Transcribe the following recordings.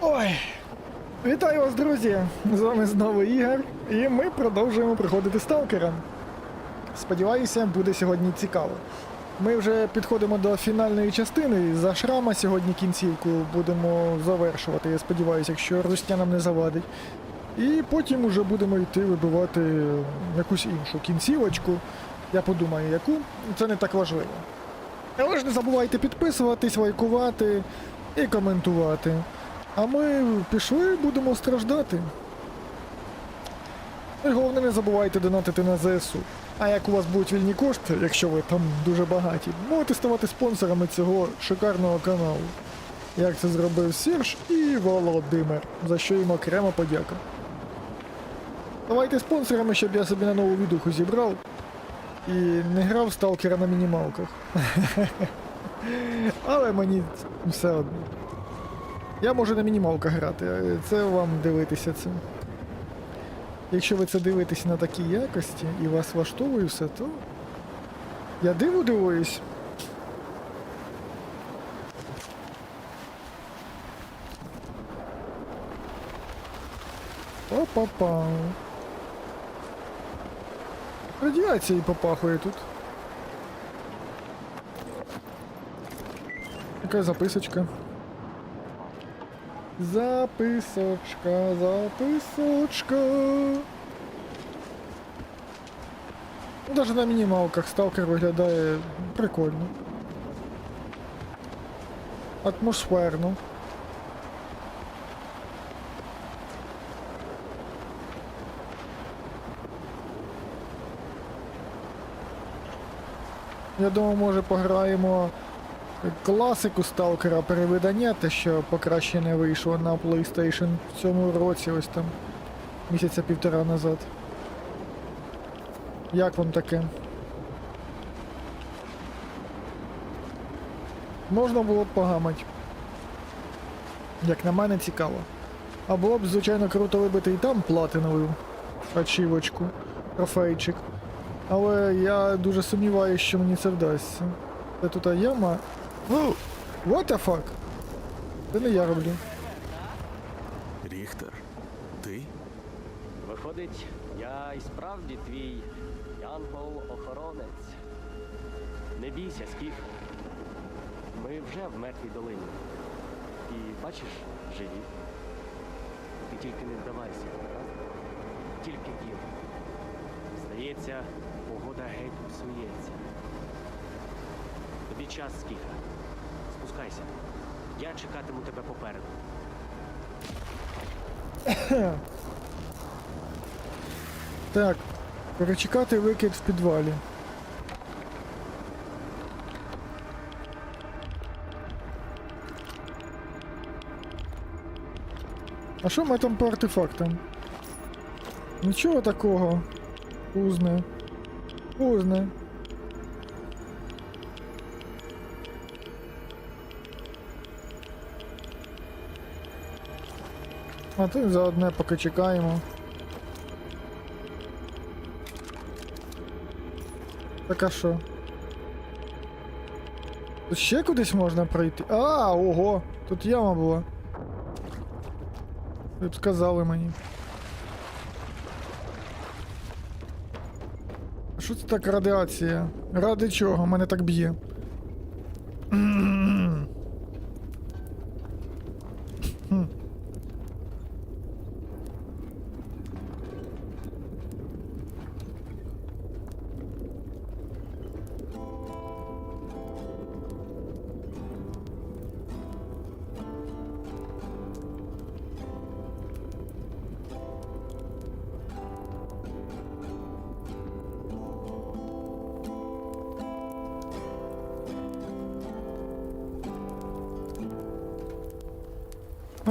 Ой. Вітаю вас, друзі! З вами знову Ігор, і ми продовжуємо приходити сталкера. Сподіваюся, буде сьогодні цікаво. Ми вже підходимо до фінальної частини. За шрама сьогодні кінцівку будемо завершувати. Я сподіваюся, якщо Русня нам не завадить. І потім уже будемо йти вибивати якусь іншу кінцівочку. Я подумаю, яку. Це не так важливо. Але ж не забувайте підписуватись, лайкувати і коментувати. А ми пішли, будемо страждати. І головне, не забувайте донатити на ЗСУ. А як у вас будуть вільні кошти, якщо ви там дуже багаті, можете ставати спонсорами цього шикарного каналу. Як це зробив Серж і Володимир, за що їм окрема подяка. Давайте спонсорами, щоб я собі на нову відуху зібрав і не грав сталкера на мінімалках. Але мені все одно. Я можу на мінімалках грати, це вам дивитися це. Якщо ви це дивитесь на такій якості і вас влаштовує все, то я диву дивуюсь. Опа-па. Радіації попахує тут. Записочка. Записочка, записочка. Ну, Даже на мінімалках сталкер виглядає прикольно. Атмосферно. Я думаю, може пограємо класику Сталкера перевидання, те, що покращене вийшло на PlayStation в цьому році, ось там місяця півтора назад. Як вам таке? Можна було б погамать. Як на мене цікаво. А було б, звичайно, круто вибити і там платинову ачівочку, трофейчик. Але я дуже сумніваюся, що мені це вдасться. Це тут яма. Воу! What the fuck? Це не я роблю. Ріхтер, ти? Виходить, я і справді твій янгол-охоронець. Не бійся, Скіф. Ми вже в мертвій долині. І бачиш, живі. Ти тільки не здавайся, гаразд? Тільки діло. Здається, погода геть псується. Тобі час, Скіфа. Спускайся. Я чекатиму тебе попереду. Так, перечекати викид в підвалі. А що ми там по артефактам? Нічого такого. Пузне. Пузне. А ти за одне поки чекаємо. Так а що? Тут ще кудись можна пройти? А, ого! Тут яма була. Ви б сказали мені. Що це так радіація? Ради чого? Мене так б'є.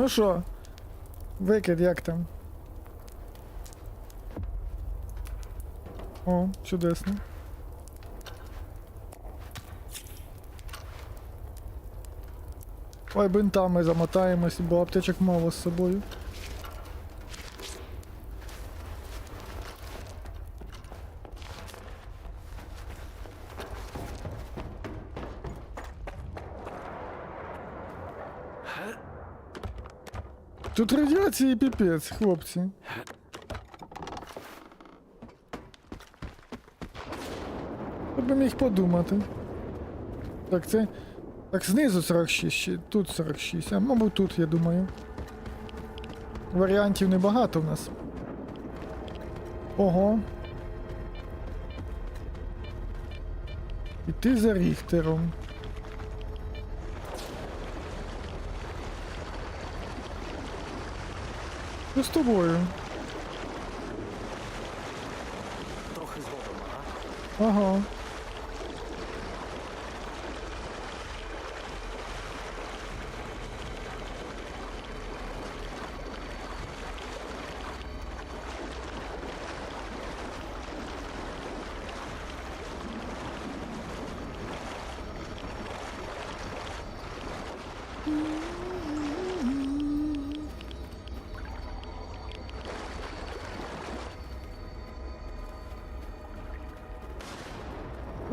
Ну що? Викид як там? О, чудесно. Ой, бинтами замотаємось, бо аптечок мало з собою. Тут радіації піпець, хлопці. Хто би міг подумати. Так, це. Так, знизу 46, ще тут 46, а мабуть тут, я думаю. Варіантів небагато в нас. Ого. Іти за Ріхтером. Що з тобою? Трохи згодом, ага. Ага.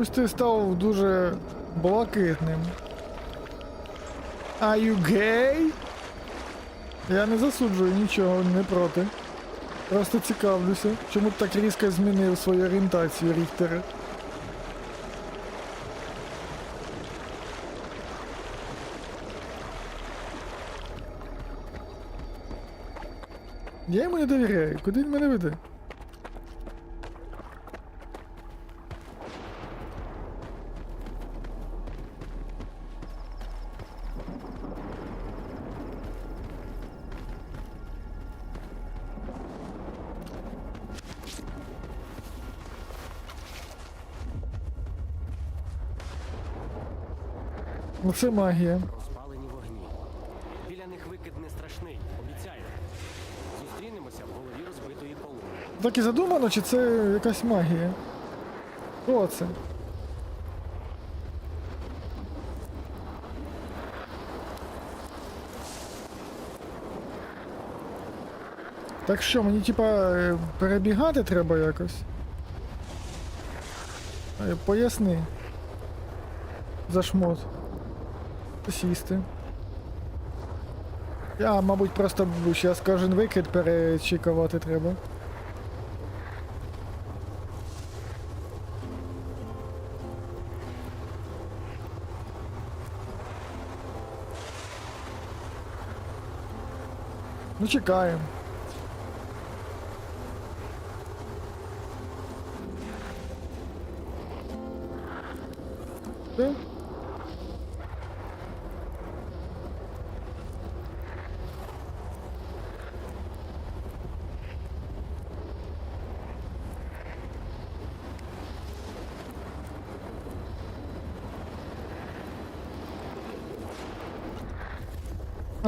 Ось ти став дуже блакитним. Are you gay? Я не засуджую нічого, не проти. Просто цікавлюся, чому ти так різко змінив свою орієнтацію, Ріхтере. Я йому не довіряю. Куди він мене веде? Ну це магія. Розпалені вогні. Біля них викид не страшний, обіцяю. Зустрінемося в голові розбитої колони. Так і задумано, чи це якась магія? Що це? Так що, мені типа е, перебігати треба якось? Е, Поясни. За шмот. Сісти. Я, мабуть, просто зараз кожен викид перечікувати треба. Ну чекаємо. Все?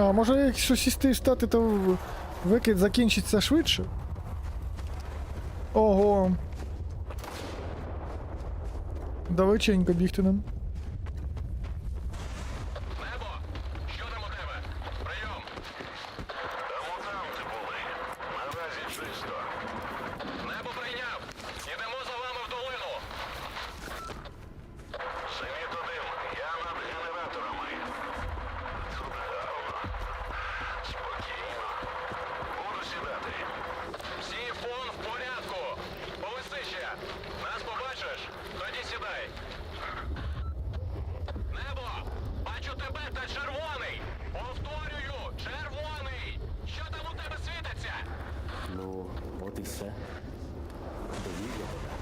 А, може якщо сісти і стати, то викид закінчиться швидше? Ого. Далеченько бігти нам. Небо! Що там у тебе? Прийом! Тому там ти були. Наразі чисто. Небо прийняв! Ідемо за вами в долину. Сині туди. Я над генераторами. Тут гарно. Спокійно. Буду сідати. Всі фон в порядку. Повиси ще. Нас побачиш? Тоді сідай. Небо! Бачу тебе та червоний! Повторюю, червоний! Що там у тебе світиться? Ну, от і все. Довів я тебе,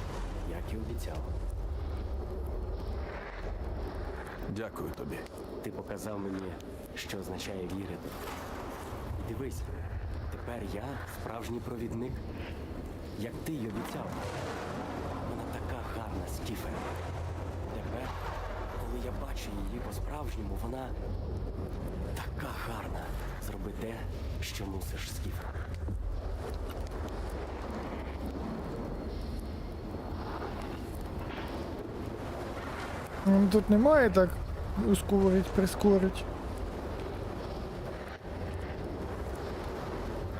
як і обіцяв. Дякую тобі. Ти показав мені, що означає вірити. Дивись, тепер я справжній провідник, як ти й обіцяв. Вона така гарна, Стіфен. Тепер, коли я бачу її по-справжньому, вона така гарна. Зроби те, що мусиш, Стіфен. Тут немає так ускорить, прискорить.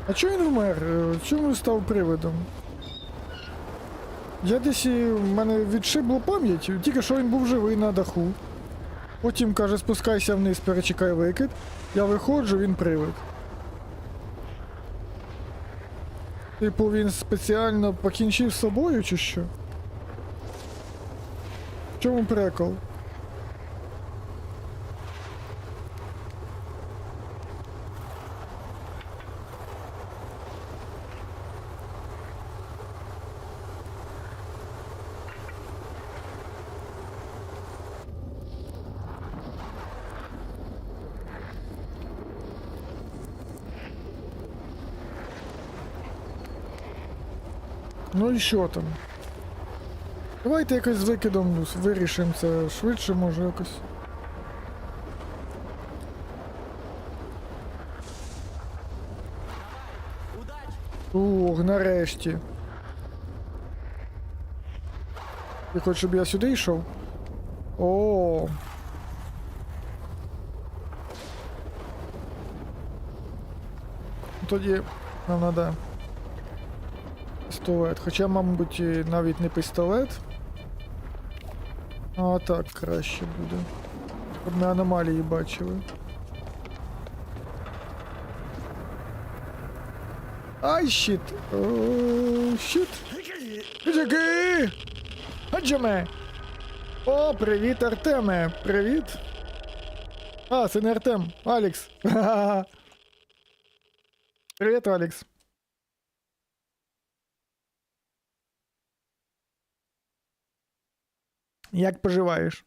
А чого він вмер? Е, Чому став привидом? Я десь і- в мене відшибло пам'ять, тільки що він був живий на даху. Потім каже, спускайся вниз, перечекай викид. Я виходжу, він привид. Типу він спеціально покінчив з собою чи що? В чому прикол? Ну і що там? Давайте якось з викидом вирішимо це швидше, може якось. Ух, нарешті. Ти хочеш, щоб я сюди йшов? О. Тоді нам треба пістолет. Хоча, мабуть, навіть не пістолет. А так краще буде. Щоб ми аномалії бачили. Ай, щит! О, щит! Джаки! Аджаме! О, привіт, Артеме! Привіт! А, це не Артем, Алекс! Ха-ха-ха. Привіт, Алекс! Як поживаєш?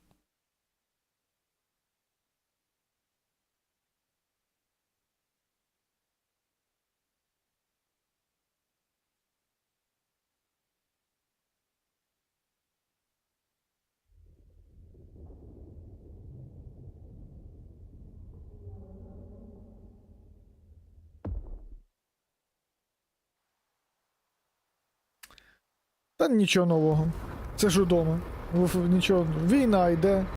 Та нічого нового. Це ж удома. Нічого. Війна йде.